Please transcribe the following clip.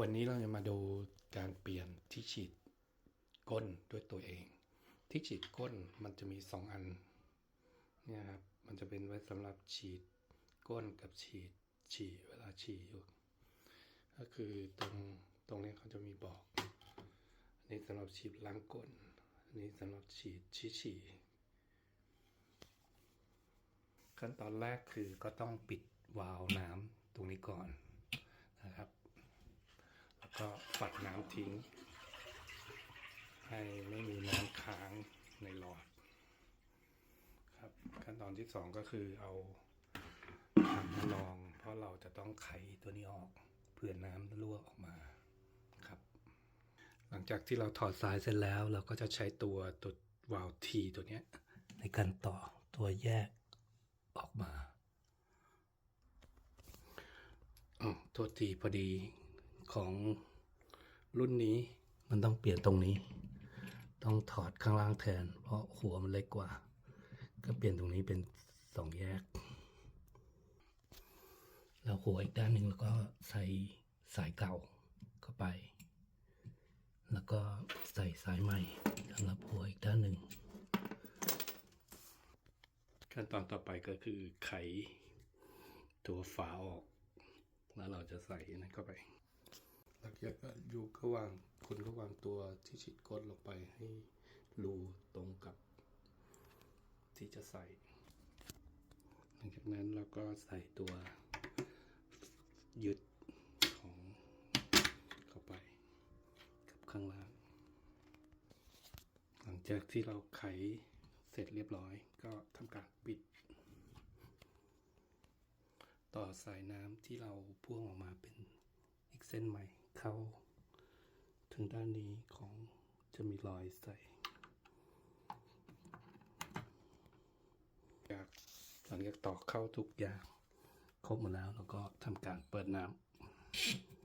วันนี้เราจะมาดูการเปลี่ยนที่ฉีดก้นด้วยตัวเอง ที่ฉีดก้นมันจะมีสองอันเนี่ยครับมันจะเป็นไว้สำหรับฉีดก้นกับฉีดฉี่เวลาฉี่อยู่ก็คือตรงตรงนี้เขาจะมีบอกอันนี้สำหรับฉีดล้างก้นอันนี้สำหรับฉีดชี้ฉี่ขั้นตอนแรกคือก็ต้องปิดวาล์วน้ำตรงนี้ก่อน ก็ปัดน้ำทิ้ง ให้ไม่มีน้ำค้างในหลอด ครับขั้นตอนที่สองก็คือเอาถังมาลอง เพราะเราจะต้องไขตัวนี้ออกเพื่อน้ำรั่วออกมาครับ หลังจากที่เราถอดสายเสร็จแล้วเราก็จะใช้ตัวตัววาล์วทีตัวนี้ในการต่อตัวแยกออกมาอ๋อโทษทีพอดีของ รุ่นนี้มันต้องเปลี่ยนตรงนี้ ต้องถอดข้างล่างแทน เพราะหัวมันเล็กกว่า ก็เปลี่ยนตรงนี้เป็นสองแยก แล้วหัวอีกด้านหนึ่งแล้วก็ใส่สายเก่าเข้าไป แล้วก็ใส่สายใหม่สำหรับหัวอีกด้านหนึ่งขั้นตอนต่อไปก็คือไขตัวฝาออก แล้วเราจะใส่นั่นเข้าไป หลังจากนั้นอยู่ก็วางคุณก็วางตัวที่ฉีดก้นลงไปให้รูตรงกับที่จะใส่ หลังจากนั้นเราก็ใส่ตัวยึดของเข้าไปกับข้างล่าง หลังจากที่เราไขเสร็จเรียบร้อย ก็ทำการปิด ต่อสายน้ำที่เราพ่วงออกมาเป็นอีกเส้นใหม่ เข้าถึงด้านนี้ของจะมีรอยใส่จากหลังจากต่อเข้าทุกอย่างครบหมดแล้วเราก็ทำการเปิดน้ำ